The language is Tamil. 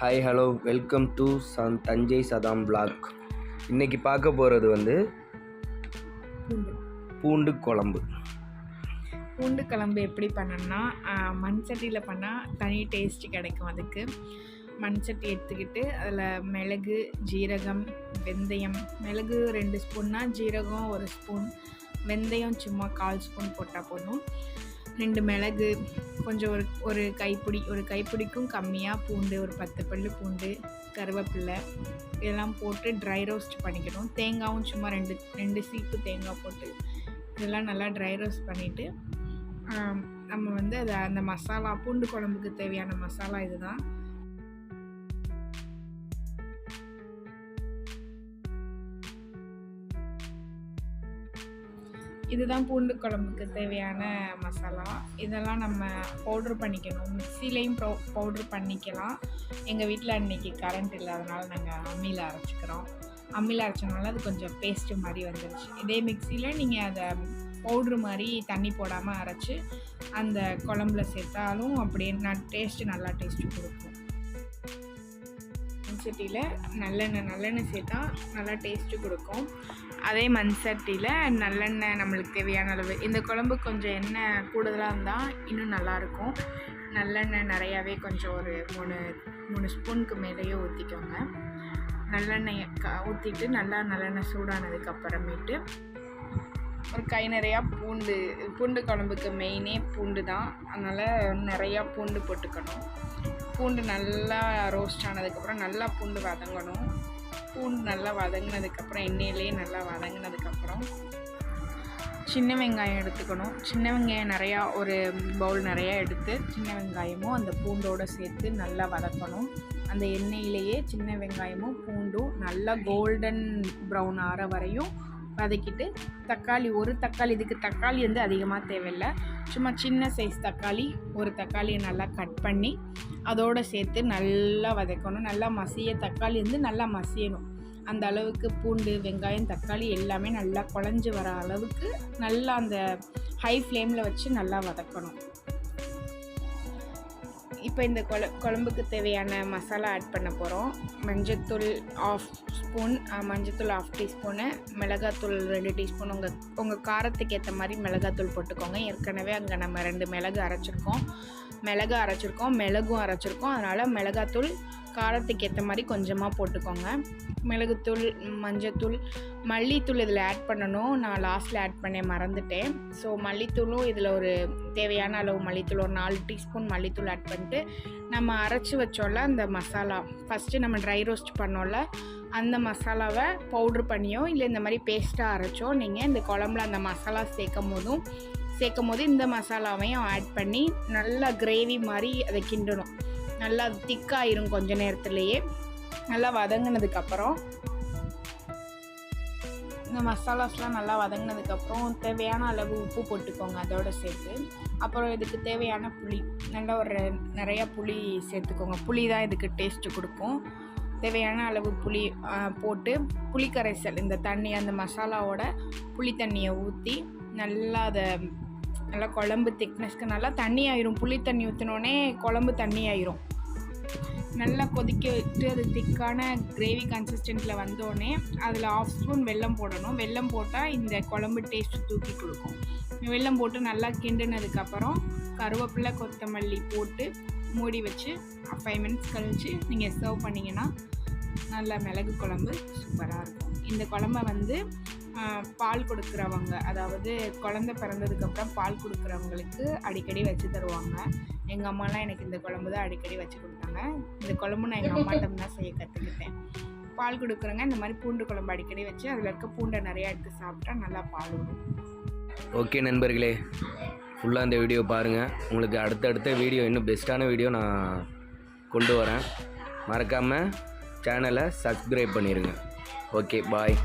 Hi hello welcome to Sun Thanjai Saddam blog இன்றைக்கி பார்க்க போகிறது வந்து பூண்டு. குழம்பு. பூண்டு குழம்பு எப்படி பண்ணணும்னா மண் சட்டியில் பண்ணால் தனி டேஸ்ட்டு கிடைக்கும் அதுக்கு. மண் சட்டி எடுத்துக்கிட்டு அதில் மிளகு ஜீரகம் வெந்தயம். மிளகு ரெண்டு ஸ்பூன்னா ஜீரகம் ஒரு ஸ்பூன். வெந்தயம் சும்மா கால் ஸ்பூன் போட்டால் போதும். ரெண்டு மிளகு கொஞ்சம் ஒரு ஒரு கைப்பிடி ஒரு கைப்பிடிக்கும் கம்மியாக பூண்டு ஒரு பத்து பல்லு பூண்டு கருவேப்பிலை இதெல்லாம் போட்டு ட்ரை ரோஸ்ட் பண்ணிக்கணும். தேங்காயும் சும்மா ரெண்டு ரெண்டு சீப்பு தேங்காய் போட்டு இதெல்லாம் நல்லா ட்ரை ரோஸ்ட் பண்ணிவிட்டு நம்ம வந்து அதை அந்த மசாலா பூண்டு குழம்புக்கு தேவையான மசாலா இதுதான். இதுதான் பூண்டு குழம்புக்கு தேவையான மசாலா. இதெல்லாம் நம்ம பவுட்ரு பண்ணிக்கணும். மிக்சிலையும் பவு பவுட்ரு பண்ணிக்கலாம். எங்கள் வீட்டில் அன்றைக்கி கரண்ட் இல்லாதனால நாங்கள் அம்மியில் அரைச்சிக்கிறோம். அம்மியில் அரைச்சனால அது கொஞ்சம் பேஸ்ட்டு மாதிரி வந்துருச்சு. இதே மிக்சியில் நீங்கள் அதை பவுட்ரு மாதிரி தண்ணி போடாமல் அரைச்சி அந்த குழம்புல சேர்த்தாலும் அப்படியே நான் டேஸ்ட்டு நல்லா டேஸ்ட்டு கொடுக்கும். சட்டியில் நல்லெண்ணெய் நல்லெண்ணெய் சேர்த்தா நல்லா டேஸ்ட்டு கொடுக்கும். அதே மண் சட்டியில் நல்லெண்ணெய் நம்மளுக்கு தேவையான அளவு. இந்த குழம்பு கொஞ்சம் எண்ணெய் கூடுதலாக இருந்தால் இன்னும் நல்லாயிருக்கும் நல்லெண்ணெய் நிறையாவே கொஞ்சம் ஒரு மூணு மூணு ஸ்பூனுக்கு மேலேயே ஊற்றிக்கோங்க நல்லெண்ணெய் க ஊற்றிட்டு நல்லா நல்லெண்ணெய் சூடானதுக்கு அப்புறமேட்டு ஒரு கை நிறையா பூண்டு பூண்டு குழம்புக்கு மெயினே பூண்டு தான் அதனால் நிறையா பூண்டு போட்டுக்கணும். பூண்டு நல்லா ரோஸ்ட் ஆனதுக்கப்புறம் நல்லா பூண்டு வதங்கணும். பூண்டு நல்லா வதங்கினதுக்கப்புறம் எண்ணெயிலே நல்லா வதங்கினதுக்கப்புறம் சின்ன வெங்காயம் எடுத்துக்கணும். சின்ன வெங்காயம் நிறையா ஒரு பவுல் நிறையா எடுத்து சின்ன வெங்காயமும் அந்த பூண்டோடு சேர்த்து நல்லா வதக்கணும். அந்த எண்ணெயிலேயே சின்ன வெங்காயமும் பூண்டும் நல்லா கோல்டன் ப்ரௌன் ஆற வரையும் வதக்கிட்டு தக்காளி ஒரு தக்காளி இதுக்கு தக்காளி வந்து அதிகமாக தேவையில்லை. சும்மா சின்ன சைஸ் தக்காளி ஒரு தக்காளியை நல்லா கட் பண்ணி அதோடு சேர்த்து நல்லா வதக்கணும். நல்லா மசிய தக்காளி வந்து நல்லா மசியணும். அந்த அளவுக்கு பூண்டு வெங்காயம் தக்காளி எல்லாமே நல்லா குழஞ்சி வர அளவுக்கு நல்லா அந்த ஹை ஃப்ளேமில் வச்சு நல்லா வதக்கணும். இப்போ இந்த குழ குழம்புக்கு தேவையான மசாலா ஆட் பண்ண போகிறோம் மஞ்சத்தூள் ஆஃப் ஸ்பூன் மஞ்சத்தூள் ஆஃப் டீஸ்பூனு மிளகாத்தூள் ரெண்டு டீஸ்பூன் உங்கள் உங்கள் காரத்துக்கு ஏற்ற மாதிரி மிளகாத்தூள் போட்டுக்கோங்க. ஏற்கனவே அங்கே நம்ம ரெண்டு மிளகு அரைச்சிருக்கோம். மிளகு அரைச்சிருக்கோம் மிளகும் அரைச்சிருக்கோம். அதனால் மிளகாத்தூள் காரத்துக்கு ஏற்ற மாதிரி கொஞ்சமாக போட்டுக்கோங்க. மிளகுத்தூள் மஞ்சத்தூள் மல்லித்தூள் இதில் ஆட் பண்ணணும். நான் லாஸ்ட்டில் ஆட் பண்ண மறந்துட்டேன். ஸோ மல்லித்தூளும் இதில் ஒரு தேவையான அளவு மல்லித்தூள் ஒரு நாலு டீஸ்பூன் மல்லித்தூள் ஆட் பண்ணிட்டு நம்ம அரைச்சி வச்சோம்ல அந்த மசாலா. ஃபஸ்ட்டு நம்ம ட்ரை ரோஸ்ட் பண்ணோம்ல அந்த மசாலாவை பவுட்ரு பண்ணியோ இல்லை இந்த மாதிரி பேஸ்ட்டாக அரைச்சோ நீங்கள் இந்த குழம்புல அந்த மசாலா சேர்க்கும் போதும் சேர்க்கும் போது இந்த மசாலாவையும் ஆட் பண்ணி நல்லா கிரேவி மாதிரி அதை கிண்டணும். நல்லா திக்காயிரும் கொஞ்ச நேரத்துலேயே. நல்லா வதங்கினதுக்கப்புறம் இந்த மசாலாஸ்லாம் நல்லா வதங்கினதுக்கப்புறம் தேவையான அளவு உப்பு போட்டுக்கோங்க அதோட சேர்த்து. அப்புறம் இதுக்கு தேவையான புளி நல்லா ஒரு நிறையா புளி சேர்த்துக்கோங்க. புளி தான் இதுக்கு டேஸ்ட்டு கொடுக்கும். தேவையான அளவு புளி போட்டு புளி கரைசல் இந்த தண்ணி அந்த மசாலாவோட புளி தண்ணியை ஊற்றி நல்லா அதை நல்லா குழம்பு திக்னஸ்க்கு நல்லா தண்ணி ஆயிரும். புளி தண்ணி ஊற்றினோடனே குழம்பு தண்ணி ஆயிரும். நல்லா கொதிக்க விட்டு அது திக்கான கிரேவி கன்சிஸ்டண்ட்டில் வந்தோடனே அதில் ஆஃப் ஸ்பூன் வெல்லம் போடணும். வெல்லம் போட்டால் இந்த குழம்பு டேஸ்ட் தூக்கி கொடுக்கும். வெல்லம் போட்டு நல்லா கிண்டினதுக்கப்புறம் கருவேப்பிலை கொத்தமல்லி போட்டு மூடி வச்சு ஃபைவ் மினிட்ஸ் கழித்து நீங்கள் சர்வ் பண்ணிங்கன்னா நல்லா மிளகு குழம்பு சூப்பராக இருக்கும். இந்த குழம்ப வந்து பால் கொடுக்குறவங்க அதாவது குழந்த பிறந்ததுக்கப்புறம் பால் கொடுக்குறவங்களுக்கு அடிக்கடி வச்சு தருவாங்க. எங்கள் அம்மாலாம் எனக்கு இந்த குழம்பு தான் அடிக்கடி வச்சு கொடுத்தாங்க. இந்த குழம்பு நான் எங்கள் அம்மாட்டம் தான் செய்ய கற்றுக்கிட்டேன் பால் கொடுக்குறவங்க இந்த மாதிரி பூண்டு குழம்பு அடிக்கடி வச்சு அதில் இருக்க பூண்டை நிறையா எடுத்து சாப்பிட்டா நல்லா பால் வரும். ஓகே நண்பர்களே ஃபுல்லாக இந்த வீடியோ பாருங்கள் உங்களுக்கு அடுத்தடுத்த வீடியோ இன்னும் பெஸ்ட்டான வீடியோ நான் கொண்டு வரேன். மறக்காமல் சேனலை சப்ஸ்கிரைப் பண்ணிடுங்க ஓகே பாய்